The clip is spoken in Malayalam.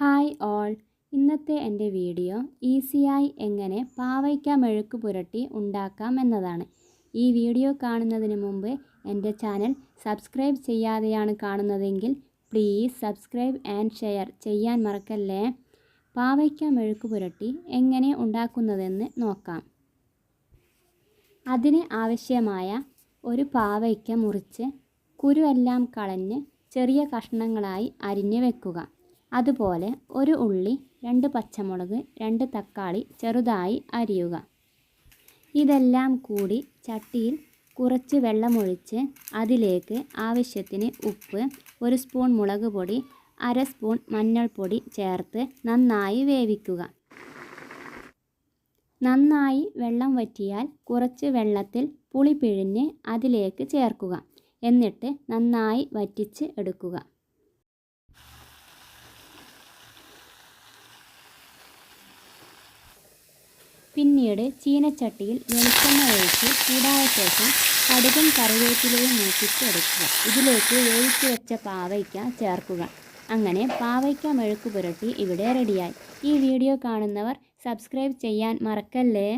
Hi all. ഇന്നത്തെ എന്റെ വീഡിയോ ഈസിയായി എങ്ങനെ പാവയ്ക്ക മെഴുക്ക് പുരട്ടി ഉണ്ടാക്കാം എന്നതാണ്. ഈ വീഡിയോ കാണുന്നതിന് മുമ്പ് എന്റെ ചാനൽ സബ്സ്ക്രൈബ് ചെയ്യാതെയാണ് കാണുന്നതെങ്കിൽ പ്ലീസ് സബ്സ്ക്രൈബ് ആൻഡ് ഷെയർ ചെയ്യാൻ മറക്കല്ലേ? പാവയ്ക്ക മെഴുക്ക് പുരട്ടി എങ്ങനെ ഉണ്ടാക്കുന്നതെന്ന് നോക്കാം. അതിന് ആവശ്യമായ ഒരു പാവയ്ക്ക മുറിച്ച് കുരുവെല്ലാം കളഞ്ഞ് ചെറിയ കഷ്ണങ്ങളായി അരിഞ്ഞ് വെക്കുക. അതുപോലെ ഒരു ഉള്ളി രണ്ട് പച്ചമുളക് രണ്ട് തക്കാളി ചെറുതായി അരിയുക. ഇതെല്ലാം കൂടി ചട്ടിയിൽ കുറച്ച് വെള്ളമൊഴിച്ച് അതിലേക്ക് ആവശ്യത്തിന് ഉപ്പ് ഒരു സ്പൂൺ മുളക് പൊടി അര സ്പൂൺ മഞ്ഞൾപ്പൊടി ചേർത്ത് നന്നായി വേവിക്കുക. നന്നായി വെള്ളം വറ്റിയാൽ കുറച്ച് വെള്ളത്തിൽ പുളി പിഴിഞ്ഞ് അതിലേക്ക് ചേർക്കുക. എന്നിട്ട് നന്നായി വറ്റിച്ച് എടുക്കുക. പിന്നീട് ചീനച്ചട്ടിയിൽ വെളിച്ചെണ്ണ ഒഴിച്ച് ചൂടായ ശേഷം കടുകും കറിവേപ്പിലയും മൂപ്പിച്ചെടുക്കുക ഇതിലേക്ക് വേവിച്ച് വെച്ച പാവയ്ക്ക ചേർക്കുക. അങ്ങനെ പാവയ്ക്ക മെഴുക്ക് പുരട്ടി ഇവിടെ റെഡിയായി. ഈ വീഡിയോ കാണുന്നവർ സബ്സ്ക്രൈബ് ചെയ്യാൻ മറക്കല്ലേ?